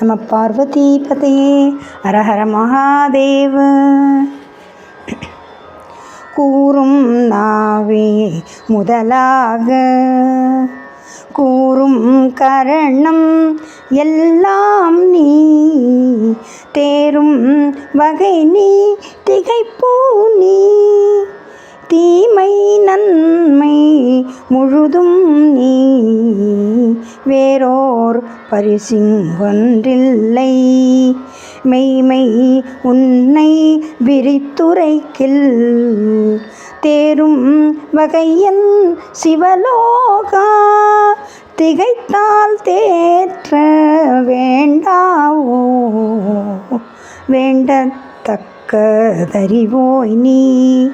நம பார்வதி பதையே ஹரஹர மகாதேவ. கூறும் நாவே முதலாக. கூறும் கரணம் எல்லாம் நீ. தேரும் வகை நீ திகைப்பூ நீ. தீமை நன்மை முழுதும் வேறோர் பரிசிங்கொன்றில்லை. மெய்மை உன்னை விரித்துரைக்கில். தேரும் வகையன் சிவலோகா. திகைத்தால் தேற்ற வேண்டாவோ. வேண்டத்தக்கதறிவோய் நீ.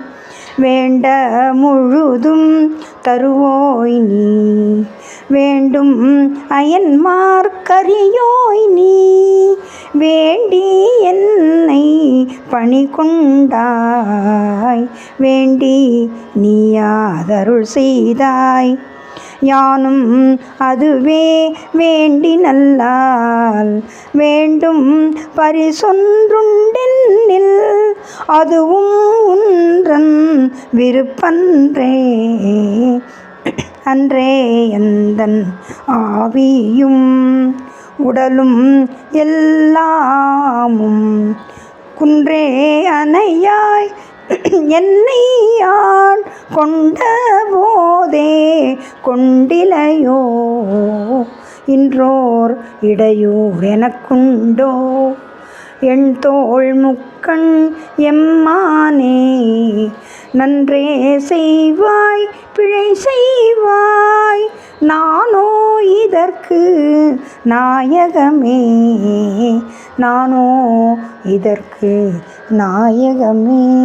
வேண்ட முழுதும் தருவோய் நீ. வேண்டும். அயன்மார்க்கரியோய் நீ வேண்டி என்னை பணி கொண்டாய் வேண்டி நீயாதருள் செய்தாய். யானும் அதுவே வேண்டி நல்லால். வேண்டும் பரிசொன்றுண்டென்னில் அதுவும் உன்றன் விருப்பன்றே. அன்றே எந்தன் ஆவியும் உடலும் எல்லாமும் குன்றே அணையாய் என்னை ஆண் கொண்ட போதே கொண்டிலையோ? இன்றோர் இடையூர் எனக்குண்டோ? என் தோள் முக்கண் எம்மானே நன்றே செய்வாய் பிழை செய் நானோ இதற்கு நாயகமே. நானோ இதற்கு நாயகமே.